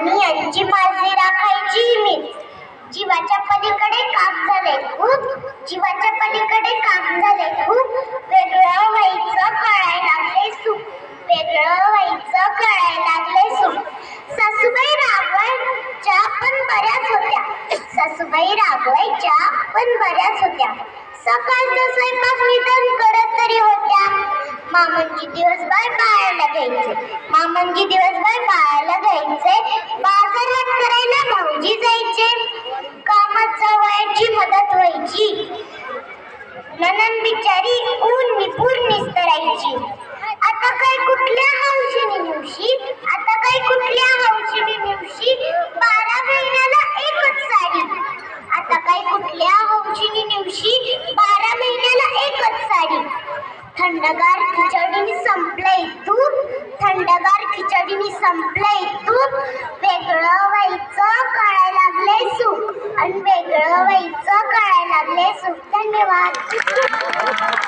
आणि यांची माझी राखायची मी. जीवाच्या पलीकडे काम झाले खूप. जीवाच्या पलीकडे काम झाले खूप. वेगळं व्हायचं कळायला लागले सुख. वेगळं व्हायचं कळायला लागले सुख. सासूबाई रागवायच्या पण बऱ्याच होत्या. सासूबाई रागवायच्या पण बऱ्याच होत्या. सकाळचा स्वयंपाक निदान करत तरी होत्या. मामांची दिवसभर पाळायला घ्यायचे. मामांची दिवसभर ननन ऊन निपूर निस्तरायची. आता काय कुठल्या हौशीने निवशी आता काय कुठल्या हौशीने निवशी बारा महिन्याला एकच साडी. आता काय कुठल्या हौशीने निवशी बारा महिन्याला एकच साडी. थंडगार खिचडीने संपलंय तू. थंडगार खिचडीने संपलंय तू. वेगळं व्हायचं कळायला लागलंय सुख. आणि वेगळं व्हायचं कळायला लागले सुख धन्यवाद.